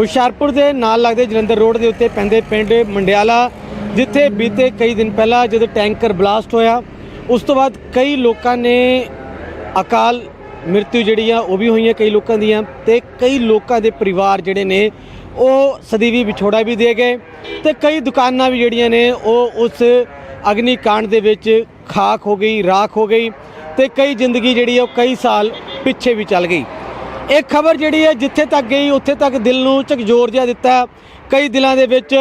ਹੁਸ਼ਿਆਰਪੁਰ ਦੇ ਨਾਲ ਲੱਗਦੇ ਜਲੰਧਰ ਰੋਡ ਦੇ ਉੱਤੇ ਪੈਂਦੇ ਪਿੰਡ ਮੰਡਿਆਲਾ, ਜਿੱਥੇ ਬੀਤੇ ਕਈ ਦਿਨ ਪਹਿਲਾਂ ਜਦੋਂ ਟੈਂਕਰ ਬਲਾਸਟ ਹੋਇਆ, ਉਸ ਤੋਂ ਬਾਅਦ ਕਈ ਲੋਕਾਂ ਨੇ ਅਕਾਲ ਮ੍ਰਿਤੂ ਜਿਹੜੀ ਆ, ਉਹ ਵੀ ਹੋਈਆਂ ਕਈ ਲੋਕਾਂ ਦੀਆਂ ਤੇ ਕਈ ਲੋਕਾਂ ਦੇ ਪਰਿਵਾਰ ਜਿਹੜੇ ਨੇ, ਉਹ ਸਦੀਵੀ ਵਿਛੋੜਾ ਵੀ ਦੇ ਗਏ ਤੇ ਕਈ ਦੁਕਾਨਾਂ ਵੀ ਜਿਹੜੀਆਂ ਨੇ, ਉਹ ਉਸ ਅਗਨੀ ਕਾਂਡ ਦੇ ਵਿੱਚ ਖਾਕ ਹੋ ਗਈ, ਰਾਖ ਹੋ ਗਈ ਤੇ ਕਈ ਜ਼ਿੰਦਗੀ ਜਿਹੜੀ ਆ, ਉਹ ਕਈ ਸਾਲ ਪਿੱਛੇ ਵੀ ਚੱਲ ਗਈ। ਇਹ ਖਬਰ ਜਿਹੜੀ ਹੈ, ਜਿੱਥੇ ਤੱਕ ਗਈ, ਉੱਥੇ ਤੱਕ ਦਿਲ ਨੂੰ ਝਕਝੋਰ ਜਿਹਾ ਦਿੱਤਾ। ਕਈ ਦਿਲਾਂ ਦੇ ਵਿੱਚ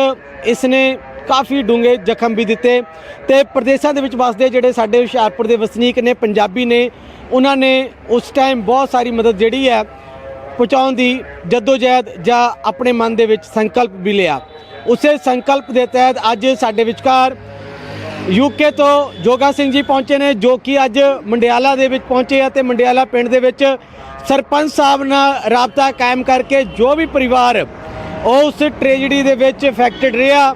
ਇਸ ਨੇ ਕਾਫੀ ਡੂੰਘੇ ਜ਼ਖਮ ਵੀ ਦਿੱਤੇ ਤੇ ਪ੍ਰਦੇਸ਼ਾਂ ਦੇ ਵਿੱਚ ਵਸਦੇ ਜਿਹੜੇ ਸਾਡੇ ਹੁਸ਼ਿਆਰਪੁਰ ਦੇ ਵਸਨੀਕ ਨੇ, ਪੰਜਾਬੀ ਨੇ, ਉਹਨਾਂ ਨੇ ਉਸ ਟਾਈਮ ਬਹੁਤ ਸਾਰੀ ਮਦਦ ਜਿਹੜੀ ਹੈ ਪਹੁੰਚਾਉਣ ਦੀ ਜਦੋਜਹਿਦ ਜਾਂ ਆਪਣੇ ਮਨ ਦੇ ਵਿੱਚ ਸੰਕਲਪ ਵੀ ਲਿਆ। ਉਸੇ ਸੰਕਲਪ ਦੇ ਤਹਿਤ ਅੱਜ ਸਾਡੇ ਵਿਚਕਾਰ ਯੂਕੇ ਤੋਂ ਜੋਗਾ ਸਿੰਘ ਜੀ ਪਹੁੰਚੇ ਨੇ, ਜੋ ਕਿ ਅੱਜ ਮੰਡਿਆਲਾ ਦੇ ਵਿੱਚ ਪਹੁੰਚੇ ਆ ਤੇ ਮੰਡਿਆਲਾ ਪਿੰਡ ਦੇ ਵਿੱਚ ਸਰਪੰਚ ਸਾਹਿਬ ਨਾਲ ਰਾਬਤਾ ਕਾਇਮ ਕਰਕੇ ਜੋ ਵੀ ਪਰਿਵਾਰ ਉਸ ਟ੍ਰੈਜੇਡੀ ਦੇ ਵਿੱਚ ਅਫੈਕਟਡ ਰਿਹਾ,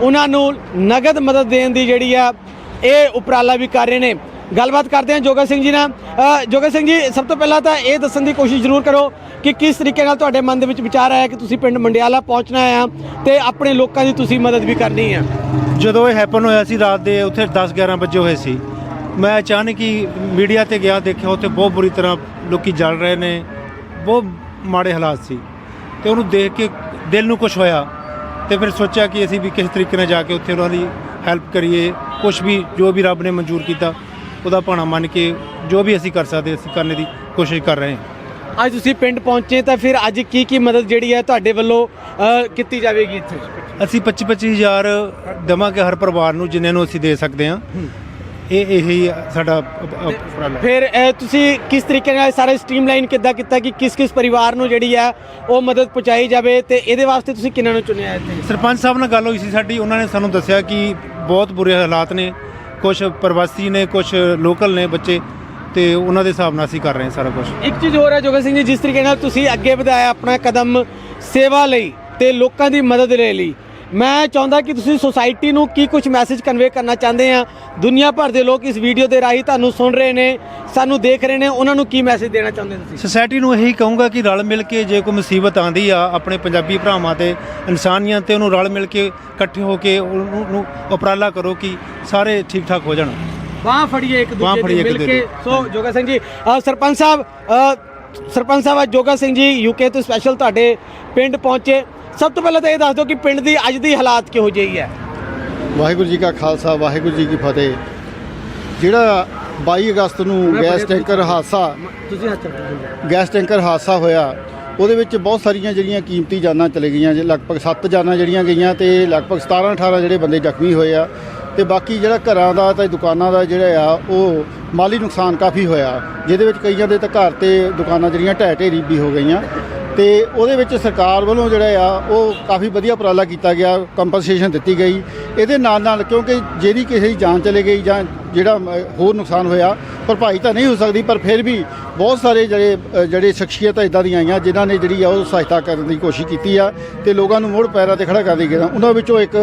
ਉਹਨਾਂ ਨੂੰ ਨਗਦ ਮਦਦ ਦੇਣ ਦੀ ਜਿਹੜੀ ਆ, ਇਹ ਉਪਰਾਲਾ ਵੀ ਕਰ ਰਹੇ ਨੇ। ਗੱਲਬਾਤ ਕਰਦੇ ਹਾਂ ਜੋਗਾ ਸਿੰਘ ਜੀ ਨਾਲ। ਜੋਗਾ ਸਿੰਘ ਜੀ, ਸਭ ਤੋਂ ਪਹਿਲਾਂ ਤਾਂ ਇਹ ਦੱਸਣ ਦੀ ਕੋਸ਼ਿਸ਼ ਜ਼ਰੂਰ ਕਰੋ ਕਿ ਕਿਸ ਤਰੀਕੇ ਨਾਲ ਤੁਹਾਡੇ ਮਨ ਦੇ ਵਿੱਚ ਵਿਚਾਰ ਆਇਆ ਕਿ ਤੁਸੀਂ ਪਿੰਡ ਮੰਡਿਆਲਾ ਪਹੁੰਚਣਾ ਆ ਤੇ ਆਪਣੇ ਲੋਕਾਂ ਦੀ ਤੁਸੀਂ ਮਦਦ ਵੀ ਕਰਨੀ ਆ? ਜਦੋਂ ਇਹ ਹੈਪਨ ਹੋਇਆ ਸੀ ਰਾਤ ਦੇ, ਉੱਥੇ 10 11 ਵਜੇ ਹੋਏ ਸੀ। ਮੈਂ ਅਚਾਨਕ ਹੀ ਮੀਡੀਆ ਤੇ ਗਿਆ, ਦੇਖਿਆ ਉੱਥੇ ਬਹੁਤ ਬੁਰੀ ਤਰ੍ਹਾਂ ਲੋਕੀ ਜਲ ਰਹੇ ਨੇ, ਬਹੁਤ ਮਾੜੇ ਹਾਲਾਤ ਸੀ। ਤੇ ਉਹਨੂੰ ਦੇਖ ਕੇ ਦਿਲ ਨੂੰ ਕੁਝ ਹੋਇਆ ਤੇ ਫਿਰ ਸੋਚਿਆ ਕਿ ਅਸੀਂ ਵੀ ਕਿਸ ਤਰੀਕੇ ਨਾਲ ਜਾ ਕੇ ਉੱਥੇ ਉਹਨਾਂ ਦੀ ਹੈਲਪ ਕਰੀਏ ਕੁਝ ਵੀ ਜੋ ਵੀ ਰੱਬ ਨੇ ਮਨਜ਼ੂਰ ਕੀਤਾ। ਉਹਦਾ ਭਾਣਾ ਮੰਨ ਕੇ ਜੋ ਵੀ ਅਸੀਂ ਕਰ ਸਕਦੇ ਅਸੀਂ ਕਰਨ ਦੀ ਕੋਸ਼ਿਸ਼ ਕਰ ਰਹੇ ਹਾਂ। ਅੱਜ ਤੁਸੀਂ ਪਿੰਡ ਪਹੁੰਚੇ ਤਾਂ ਫਿਰ ਅੱਜ ਕੀ ਕੀ ਮਦਦ ਜਿਹੜੀ ਹੈ ਤੁਹਾਡੇ ਵੱਲੋਂ ਅ, ਕੀਤੀ ਜਾਵੇਗੀ ਇੱਥੇ? ਅਸੀਂ 25 25000 ਦੇਵਾਂਗੇ ਹਰ ਪਰਿਵਾਰ ਨੂੰ ਜਿੰਨੇ ਨੂੰ ਅਸੀਂ ਦੇ ਸਕਦੇ ਹਾਂ। ਇਹ ਇਹੀ ਸਾਡਾ ਉਪ- ਉਪ- ਉਪਰਾਲਾ ਹੈ। ਫਿਰ ਤੁਸੀਂ ਕਿਸ ਤਰੀਕੇ ਨਾਲ ਸਾਰੇ ਸਟ੍ਰੀਮਲਾਈਨ ਕਿੱਦਾਂ ਕੀਤਾ ਕਿ ਕਿਸ ਕਿਸ ਪਰਿਵਾਰ ਨੂੰ ਜਿਹੜੀ ਹੈ ਉਹ ਮਦਦ ਪਹੁੰਚਾਈ ਜਾਵੇ ਤੇ ਇਹਦੇ ਵਾਸਤੇ ਤੁਸੀਂ ਕਿਹਨਾਂ ਨੂੰ ਚੁਣਿਆ ਇੱਥੇ? ਸਰਪੰਚ ਸਾਹਿਬ ਨਾਲ ਗੱਲ ਹੋਈ ਸੀ ਸਾਡੀ ਉਹਨਾਂ ਨੇ ਸਾਨੂੰ ਦੱਸਿਆ ਕਿ ਬਹੁਤ ਬੁਰੇ ਹਾਲਾਤ ਨੇ। ਕੁਝ ਪ੍ਰਵਾਸੀ ਨੇ ਕੁਝ ਲੋਕਲ ਨੇ ਬੱਚੇ, ਤੇ ਉਹਨਾਂ ਦੇ ਹਿਸਾਬ ਨਾਲ ਅਸੀਂ ਕਰ ਰਹੇ ਹਾਂ ਸਾਰਾ ਕੁਝ ਇੱਕ ਚੀਜ਼ ਹੋਰ ਹੈ ਜੋਗਨ ਸਿੰਘ ਜੀ, ਜਿਸ ਤਰੀਕੇ ਨਾਲ ਤੁਸੀਂ ਅੱਗੇ ਵਧਾਇਆ ਆਪਣਾ ਕਦਮ ਸੇਵਾ ਲਈ ਤੇ ਲੋਕਾਂ ਦੀ ਮਦਦ ਲੈ ਲਈ। ਮੈਂ ਚਾਹੁੰਦਾ ਕਿ ਤੁਸੀਂ ਸੁਸਾਇਟੀ ਨੂੰ ਕੀ ਕੁਝ ਮੈਸੇਜ ਕਨਵੇ ਕਰਨਾ ਚਾਹੁੰਦੇ ਆ? ਦੁਨੀਆ ਭਰ ਦੇ ਲੋਕ ਇਸ ਵੀਡੀਓ ਦੇ ਰਾਹੀਂ ਤੁਹਾਨੂੰ ਸੁਣ ਰਹੇ ਨੇ ਸਾਨੂੰ ਦੇਖ ਰਹੇ ਨੇ ਉਹਨਾਂ ਨੂੰ ਕੀ ਮੈਸੇਜ ਦੇਣਾ ਚਾਹੁੰਦੇ ਤੁਸੀਂ? ਸੋਸਾਇਟੀ ਨੂੰ ਇਹੀ ਕਹੂੰਗਾ ਕਿ ਰਲ ਮਿਲ ਕੇ ਜੇ ਕੋਈ ਮੁਸੀਬਤ ਆਂਦੀ ਆ ਆਪਣੇ ਪੰਜਾਬੀ ਭਰਾਵਾਂ ਤੇ ਇਨਸਾਨੀਅਤ ਤੇ ਉਹਨੂੰ ਰਲ ਮਿਲ ਕੇ ਇਕੱਠੇ ਹੋ ਕੇ ਉਹਨੂੰ ਉਪਰਾਲਾ ਕਰੋ ਕਿ ਸਾਰੇ ਠੀਕ ਠਾਕ ਹੋ ਜਾਣ। ਬਾਹ ਫੜੀਏ ਇੱਕ ਦੂਜੇ ਦੀ ਮਿਲ ਕੇ। ਸੋ ਜੋਗਾ ਸਿੰਘ ਜੀ ਸਰਪੰਚ ਸਾਹਿਬ ਸਰਪੰਚ ਸਾਹਿਬ ਜੋਗਾ ਸਿੰਘ ਜੀ ਯੂਕੇ ਤੋਂ ਸਪੈਸ਼ਲ ਤੁਹਾਡੇ ਪਿੰਡ ਪਹੁੰਚੇ। ਸਭ ਤੋਂ ਪਹਿਲਾਂ ਤਾਂ ਇਹ ਦੱਸ ਦਿਓ ਕਿ ਪਿੰਡ ਦੀ ਅੱਜ ਦੀ ਹਾਲਾਤ ਕਿਹੋ ਜਿਹੀ ਹੈ। ਵਾਹਿਗੁਰੂ ਜੀ ਕਾ ਖਾਲਸਾ ਵਾਹਿਗੁਰੂ ਜੀ ਕੀ ਫਤਿਹ। ਜਿਹੜਾ 22 ਅਗਸਤ ਨੂੰ ਗੈਸ ਟੈਂਕਰ ਹਾਦਸਾ ਤੁਸੀਂ ਹੱਥ ਗੈਸ ਟੈਂਕਰ ਹਾਦਸਾ ਹੋਇਆ ਉਹਦੇ ਵਿੱਚ ਬਹੁਤ ਸਾਰੀਆਂ ਜਿਹੜੀਆਂ ਕੀਮਤੀ ਜਾਨਾਂ ਚਲੇ ਗਈਆਂ ਜੇ ਲਗਭਗ 7 ਜਾਨਾਂ ਜਿਹੜੀਆਂ ਗਈਆਂ ਤੇ ਲਗਭਗ 17 18 ਜਿਹੜੇ ਬੰਦੇ ਜ਼ਖਮੀ ਹੋਏ ਆ ਤੇ ਬਾਕੀ ਜਿਹੜਾ ਘਰਾਂ ਦਾ ਤੇ ਦੁਕਾਨਾਂ ਦਾ ਜਿਹੜਾ ਆ ਉਹ ਮਾਲੀ ਨੁਕਸਾਨ ਕਾਫੀ ਹੋਇਆ ਜਿਹਦੇ ਵਿੱਚ ਕਈਆਂ ਦੇ ਤਾਂ ਘਰ ਤੇ ਦੁਕਾਨਾਂ ਜਿਹੜੀਆਂ ਢਹਿ ਢੇਰੀ ਵੀ ਹੋ ਗਈਆਂ। ਤੇ ਉਹਦੇ ਵਿੱਚ ਸਰਕਾਰ ਵੱਲੋਂ ਜਿਹੜਾ ਆ, ਉਹ ਕਾਫੀ ਵਧੀਆ ਉਪਰਾਲਾ ਕੀਤਾ ਗਿਆ ਕੰਪਨਸੇਸ਼ਨ ਦਿੱਤੀ ਗਈ। ਇਹਦੇ ਨਾਲ ਨਾਲ ਕਿਉਂਕਿ ਜਿਹੜੀ ਕਿਸੇ ਦੀ ਜਾਨ ਚਲੇ ਗਈ ਜਾਂ ਜਿਹੜਾ ਹੋਰ ਨੁਕਸਾਨ ਹੋਇਆ, ਭਰਪਾਈ ਤਾਂ ਨਹੀਂ ਹੋ ਸਕਦੀ, ਪਰ ਫਿਰ ਵੀ ਬਹੁਤ ਸਾਰੇ ਜਿਹੜੇ ਜਿਹੜੇ ਸ਼ਖਸੀਅਤਾਂ ਇਦਾਂ ਦੀਆਂ ਆਈਆਂ, ਜਿਨ੍ਹਾਂ ਨੇ ਜਿਹੜੀ ਆ, ਉਹ ਸਹਾਇਤਾ ਕਰਨ ਦੀ ਕੋਸ਼ਿਸ਼ ਕੀਤੀ ਆ ਤੇ ਲੋਕਾਂ ਨੂੰ ਮੋੜ ਪੈਰਾਂ ਤੇ ਖੜਾ ਕਰ ਦੀ ਉਹਨਾਂ ਵਿੱਚੋਂ ਇੱਕ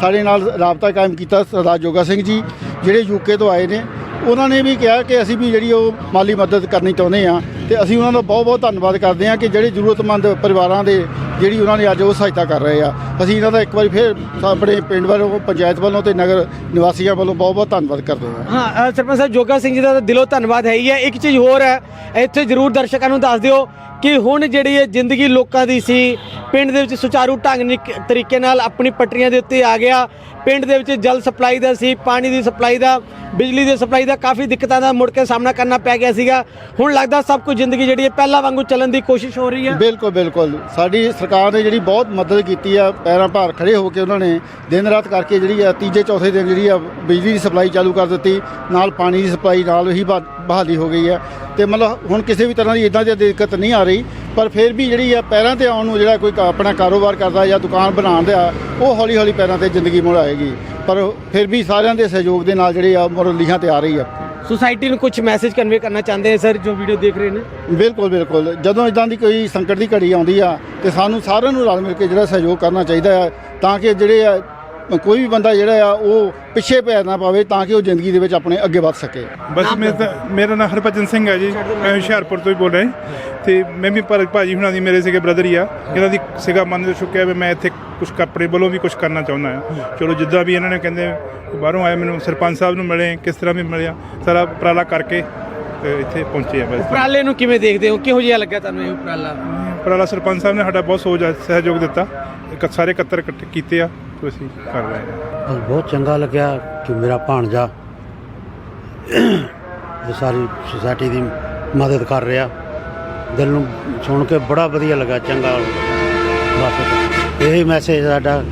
ਸਾਡੇ ਨਾਲ ਰਾਬਤਾ ਕਾਇਮ ਕੀਤਾ ਸਰਦਾਰ ਜੋਗਾ ਸਿੰਘ ਜੀ, ਜਿਹੜੇ ਯੂਕੇ ਤੋਂ ਆਏ ਨੇ। ਉਹਨਾਂ ਨੇ ਵੀ ਕਿਹਾ ਕਿ ਅਸੀਂ ਵੀ ਜਿਹੜੀ ਉਹ ਮਾਲੀ ਮਦਦ ਕਰਨੀ ਚਾਹੁੰਦੇ ਆ ਤੇ ਅਸੀਂ ਉਹਨਾਂ ਦਾ ਬਹੁਤ ਬਹੁਤ ਧੰਨਵਾਦ ਕਰਦੇ ਆ ਕਿ ਜਿਹੜੇ ਜ਼ਰੂਰਤਮੰਦ ਪਰਿਵਾਰਾਂ ਦੇ ਜਿਹੜੀ ਉਹਨਾਂ ਨੇ ਅੱਜ ਉਹ ਸਹਾਇਤਾ ਕਰ ਰਹੇ ਆ। ਅਸੀਂ ਇਹਨਾਂ ਦਾ ਇੱਕ ਵਾਰੀ ਫਿਰ ਆਪਣੇ ਪਿੰਡ ਵੱਲੋਂ, ਪੰਚਾਇਤ ਵੱਲੋਂ ਤੇ ਨਗਰ ਨਿਵਾਸੀਆਂ ਵੱਲੋਂ ਬਹੁਤ ਬਹੁਤ ਧੰਨਵਾਦ ਕਰਦੇ ਹਾਂ। ਹਾਂ ਸਰਪੰਚ ਸਾਹਿਬ ਜੋਗਾ ਸਿੰਘ ਜੀ ਦਾ ਦਿਲੋਂ ਧੰਨਵਾਦ ਹੈ ਹੀ ਹੈ। ਇੱਕ ਚੀਜ਼ ਹੋਰ ਹੈ, ਇੱਥੇ ਜਰੂਰ ਦਰਸ਼ਕਾਂ ਨੂੰ ਦੱਸ ਦਿਓ ਕਿ ਹੁਣ ਜਿਹੜੀ ਇਹ ਜ਼ਿੰਦਗੀ ਲੋਕਾਂ ਦੀ ਸੀ, ਪਿੰਡ ਦੇ ਵਿੱਚ ਸੁਚਾਰੂ ਢੰਗ ਨਿਕ- ਤਰੀਕੇ ਨਾਲ ਆਪਣੀ ਪਟਰੀਆਂ ਦੇ ਉੱਤੇ ਆ ਗਿਆ। ਪਿੰਡ ਦੇ ਵਿੱਚ ਜਲ ਸਪਲਾਈ ਦਾ ਸੀ, ਪਾਣੀ ਦੀ ਸਪਲਾਈ ਦਾ, ਬਿਜਲੀ ਦੀ ਸਪਲਾਈ ਦਾ ਕਾਫੀ ਦਿੱਕਤਾਂ ਦਾ ਮੁੜ ਕੇ ਸਾਹਮਣਾ ਕਰਨਾ ਪੈ ਗਿਆ ਸੀਗਾ। ਹੁਣ ਲੱਗਦਾ ਸਭ ਕੁਝ ਜ਼ਿੰਦਗੀ ਜਿਹੜੀ ਹੈ ਪਹਿਲਾਂ ਵਾਂਗੂ ਚੱਲਣ ਦੀ ਕੋਸ਼ਿਸ਼ ਹੋ ਰਹੀ ਹੈ। ਬਿਲਕੁਲ ਬਿਲਕੁਲ। ਸਾਡੀ ਸਰਕਾਰ ਨੇ ਜਿਹੜੀ ਬਹੁਤ ਮਦਦ ਕੀਤੀ ਆ, ਪੈਰਾਂ ਭਾਰ ਖੜੇ ਹੋ ਕੇ ਉਹਨਾਂ ਨੇ ਦਿਨ ਰਾਤ ਕਰਕੇ ਜਿਹੜੀ ਆ, ਤੀਜੇ, ਚੌਥੇ ਦਿਨ ਜਿਹੜੀ ਆ, ਬਿਜਲੀ ਦੀ ਸਪਲਾਈ ਚਾਲੂ ਕਰ ਦਿੱਤੀ। ਨਾਲ ਪਾਣੀ ਦੀ ਸਪਲਾਈ ਨਾਲ ਹੀ ਬਹਾ- ਬਹਾਲੀ ਹੋ ਗਈ ਆ। ਤੇ ਮਤਲਬ ਹੁਣ ਕਿਸੇ ਵੀ ਤਰ੍ਹਾਂ ਦੀ ਇਦਾਂ ਦੀ ਦਿੱਕਤ ਨਹੀਂ ਆ ਰਹੀ ਪਰ ਫਿਰ ਵੀ ਜਿਹੜੀ ਆ ਪੈਰਾਂ ਤੇ ਆਉਣ ਨੂੰ ਜਿਹੜਾ ਕੋਈ ਆਪਣਾ ਕਾਰੋਬਾਰ ਕਰਦਾ ਜਾਂ ਦੁਕਾਨ ਬਣਾਉਣ ਦਾ ਉਹ ਹੌਲੀ ਹੌਲੀ ਪੈਰਾਂ ਤੇ ਜ਼ਿੰਦਗੀ ਮੁੜ ਆਏਗੀ। ਪਰ ਫਿਰ ਵੀ ਸਾਰਿਆਂ ਦੇ ਸਹਿਯੋਗ ਦੇ ਨਾਲ ਜਿਹੜੇ ਆ ਮੁੜ ਲੀਹਾਂ ਤੇ ਆ ਰਹੀ ਆ। ਸੁਸਾਇਟੀ ਨੂੰ ਕੁਝ ਮੈਸੇਜ ਕਨਵੇ ਕਰਨਾ ਚਾਹੁੰਦੇ ਆ ਸਰ ਜੋ ਵੀਡੀਓ ਦੇਖ ਰਹੇ ਨੇ? ਬਿਲਕੁਲ ਬਿਲਕੁਲ। ਜਦੋਂ ਇਦਾਂ ਦੀ ਕੋਈ ਸੰਕਟ ਦੀ ਘੜੀ ਆਉਂਦੀ ਆ ਤੇ ਸਾਨੂੰ ਸਾਰਿਆਂ ਨੂੰ ਰਲ ਮਿਲ ਕੇ ਜਿਹੜਾ ਸਹਿਯੋਗ ਕਰਨਾ ਚਾਹੀਦਾ ਆ ਤਾਂ ਕਿ ਜਿਹੜੇ ਆ ਕੋਈ ਵੀ ਬੰਦਾ ਜਿਹੜਾ ਆ ਉਹ ਪਿੱਛੇ ਪੈਰ ਨਾ ਪਾਵੇ ਤਾਂ ਕਿ ਉਹ ਜ਼ਿੰਦਗੀ ਦੇ ਵਿੱਚ ਆਪਣੇ ਅੱਗੇ ਵੱਧ ਸਕੇ। ਬਸ ਮੇਰਾ ਮੇਰਾ ਨਾਮ ਹਰਭਜਨ ਸਿੰਘ ਹੈ ਜੀ। ਮੈਂ ਹੁਸ਼ਿਆਰਪੁਰ ਤੋਂ ਹੀ ਬੋਲ ਰਿਹਾ ਤੇ ਮੈਂ ਵੀ ਪਰ ਭਾਜੀ ਹੁਣਾਂ ਦੀ ਮੇਰੇ ਸੀਗੇ ਬ੍ਰਦਰ ਹੀ ਆ। ਇਹਨਾਂ ਦੀ ਸੀਗਾ ਮਨ ਦੇ ਚੁੱਕਿਆ ਵੀ ਮੈਂ ਇੱਥੇ ਕੁਝ ਆਪਣੇ ਵੱਲੋਂ ਵੀ ਕੁਝ ਕਰਨਾ ਚਾਹੁੰਦਾ ਆ। ਚਲੋ ਜਿੱਦਾਂ ਵੀ ਇਹਨਾਂ ਨੇ ਕਹਿੰਦੇ ਬਾਹਰੋਂ ਆਏ ਮੈਨੂੰ ਸਰਪੰਚ ਸਾਹਿਬ ਨੂੰ ਮਿਲੇ ਕਿਸ ਤਰ੍ਹਾਂ ਵੀ ਮਿਲਿਆ ਸਾਰਾ ਉਪਰਾਲਾ ਕਰਕੇ ਤੇ ਇੱਥੇ ਪਹੁੰਚੇ ਆ ਬਸ। ਉਪਰਾਲੇ ਨੂੰ ਕਿਵੇਂ ਦੇਖਦੇ ਹੋ? ਕਿਹੋ ਜਿਹਾ ਲੱਗਾ ਤੁਹਾਨੂੰ ਇਹ ਉਪਰਾਲਾ? ਉਪਰਾਲਾ ਸਰਪੰਚ ਸਾਹਿਬ ਨੇ ਸਾਡਾ ਬਹੁਤ ਸਹਿਯੋਗ ਦਿੱਤਾ। ਸਾਰੇ ਇਕੱਤਰ ਇਕੱਠੇ ਕੀਤੇ ਆ। ਅਸੀਂ ਕਰ ਰਹੇ ਹਾਂ। ਬਹੁਤ ਚੰਗਾ ਲੱਗਿਆ ਕਿ ਮੇਰਾ ਭਾਣਜਾ ਇਹ ਸਾਰੀ ਸੁਸਾਇਟੀ ਦੀ ਮਦਦ ਕਰ ਰਿਹਾ। ਦਿਲ ਨੂੰ ਸੁਣ ਕੇ ਬੜਾ ਵਧੀਆ ਲੱਗਾ ਚੰਗਾ ਬਸ। ਇਹ ਮੈਸੇਜ ਸਾਡਾ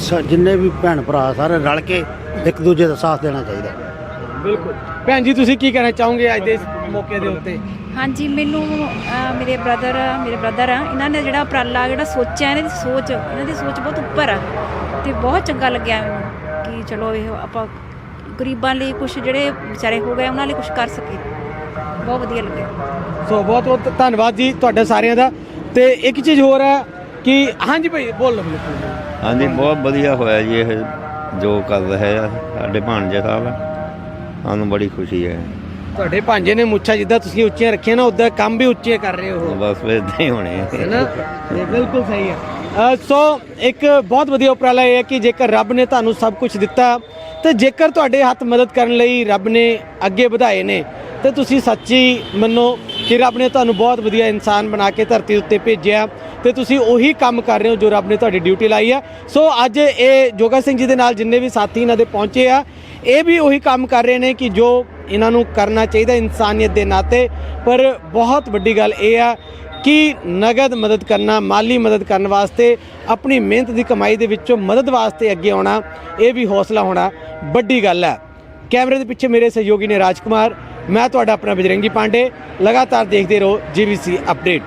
ਸ- ਜਿੰਨੇ ਵੀ ਭੈਣ ਭਰਾ ਸਾਰੇ ਰਲ ਕੇ ਇੱਕ ਦੂਜੇ ਦਾ ਸਾਥ ਦੇਣਾ ਚਾਹੀਦਾ। ਬਿਲਕੁਲ। ਭੈਣ ਜੀ ਤੁਸੀਂ ਕੀ ਕਹਿਣਾ ਚਾਹੋਗੇ ਅੱਜ ਦੇ ਇਸ ਮੌਕੇ ਦੇ ਉੱਤੇ? ਹਾਂਜੀ ਮੈਨੂੰ ਮੇਰੇ ਬ੍ਰਦਰ ਮੇਰੇ ਬ੍ਰਦਰ ਆ ਇਹਨਾਂ ਨੇ ਜਿਹੜਾ ਉਪਰਾਲਾ ਜਿਹੜਾ ਸੋਚਿਆ ਇਹਨਾਂ ਦੀ ਸੋਚ ਇਹਨਾਂ ਦੀ ਸੋਚ ਬਹੁਤ ਉੱਪਰ ਆ ਤੇ ਬਹੁਤ ਚੰਗਾ ਲੱਗਿਆ ਮੈਨੂੰ ਕਿ ਚਲੋ ਇਹ ਆਪਾਂ ਗਰੀਬਾਂ ਲਈ ਕੁਝ ਜਿਹੜੇ ਵਿਚਾਰੇ ਹੋ ਗਏ ਉਹਨਾਂ ਲਈ ਕੁਝ ਕਰ ਸਕੇ ਬਹੁਤ ਵਧੀਆ ਲੱਗਿਆ। ਸੋ ਬਹੁਤ ਬਹੁਤ ਧੰਨਵਾਦ ਜੀ ਤੁਹਾਡਾ ਸਾਰਿਆਂ ਦਾ। ਤੇ ਇੱਕ ਚੀਜ਼ ਹੋਰ ਹੈ ਕਿ ਹਾਂਜੀ ਭਾਈ ਬੋਲ ਲਓ ਹਾਂਜੀ ਬਹੁਤ ਵਧੀਆ ਹੋਇਆ ਜੀ ਇਹ ਜੋ ਕਰ ਰਹੇ ਆ ਸਾਡੇ ਭਾਣਜੇ ਸਾਹਿਬ ਸਾਨੂੰ ਬੜੀ ਖੁਸ਼ੀ ਹੈ। ਤੁਹਾਡੇ ਭਾਂਜੇ ਨੇ ਮੁੱਛਾਂ ਜਿੱਦਾਂ ਤੁਸੀਂ ਉੱਚੀਆਂ ਰੱਖੀਆਂ ਨਾ ਉਦਾਂ ਕੰਮ ਵੀ ਉੱਚੇ ਕਰ ਰਹੇ ਹੋ। ਬਸ ਫਿਰ ਇਦਾਂ ਹੀ ਹੋਣੇ। ਹੈ ਨਾ? ਇਹ ਬਿਲਕੁਲ ਸਹੀ ਹੈ ਅ, ਸੋ ਇੱਕ ਬਹੁਤ ਵਧੀਆ ਉਪਰਾਲਾ ਇਹ ਹੈ ਕਿ ਜੇਕਰ ਰੱਬ ਨੇ ਤੁਹਾਨੂੰ ਸਭ ਕੁਝ ਦਿੱਤਾ ਤੇ ਜੇਕਰ ਤੁਹਾਡੇ ਹੱਥ ਮਦਦ ਕਰਨ ਲਈ ਰੱਬ ਨੇ ਅੱਗੇ ਵਧਾਏ ਨੇ ਤੇ ਤੁਸੀਂ ਸੱਚੀ ਮੰਨੋ ਕਿ ਰੱਬ ਨੇ ਤੁਹਾਨੂੰ ਬਹੁਤ ਵਧੀਆ ਇਨਸਾਨ ਬਣਾ ਕੇ ਧਰਤੀ ਉੱਤੇ ਭੇਜਿਆ। ਤੇ ਤੁਸੀਂ ਉਹੀ ਕੰਮ ਕਰ ਰਹੇ ਹੋ ਜੋ ਰੱਬ ਨੇ ਤੁਹਾਡੀ ਡਿਊਟੀ ਲਾਈ ਹੈ ਸੋ ਅੱਜ ਇਹ ਜੋਗਾ ਸਿੰਘ ਜੀ ਦੇ ਨਾਲ ਜਿੰਨੇ ਵੀ ਸਾਥੀ ਇਹਨਾਂ ਦੇ ਪਹੁੰਚੇ ਆ, ਇਹ ਵੀ ਉਹੀ ਕੰਮ ਕਰ ਰਹੇ ਨੇ ਕਿ ਜੋ ਇਹਨਾਂ ਨੂੰ ਕਰਨਾ ਚਾਹੀਦਾ ਇਨਸਾਨੀਅਤ ਦੇ ਨਾਤੇ। ਪਰ ਬਹੁਤ ਵੱਡੀ ਗੱਲ ਇਹ ਆ ਕਿ ਨਗਦ ਮਦਦ ਕਰਨਾ, ਮਾਲੀ ਮਦਦ ਕਰਨ ਵਾਸਤੇ, ਆਪਣੀ ਮਿਹਨਤ ਦੀ ਕਮਾਈ ਦੇ ਵਿੱਚੋਂ ਮਦਦ ਵਾਸਤੇ ਅੱਗੇ ਆਉਣਾ, ਇਹ ਵੀ ਹੌਸਲਾ ਹੋਣਾ ਵੱਡੀ ਗੱਲ ਹੈ ਕੈਮਰੇ ਦੇ ਪਿੱਛੇ ਮੇਰੇ ਸਹਿਯੋਗੀ ਨੇ ਰਾਜਕੁਮਾਰ, ਮੈਂ ਤੁਹਾਡਾ ਆਪਣਾ ਬਜਰੰਗੀ ਪਾਂਡੇ, ਲਗਾਤਾਰ ਦੇਖਦੇ ਰਹੋ ਜੀਬੀਸੀ ਅਪਡੇਟ।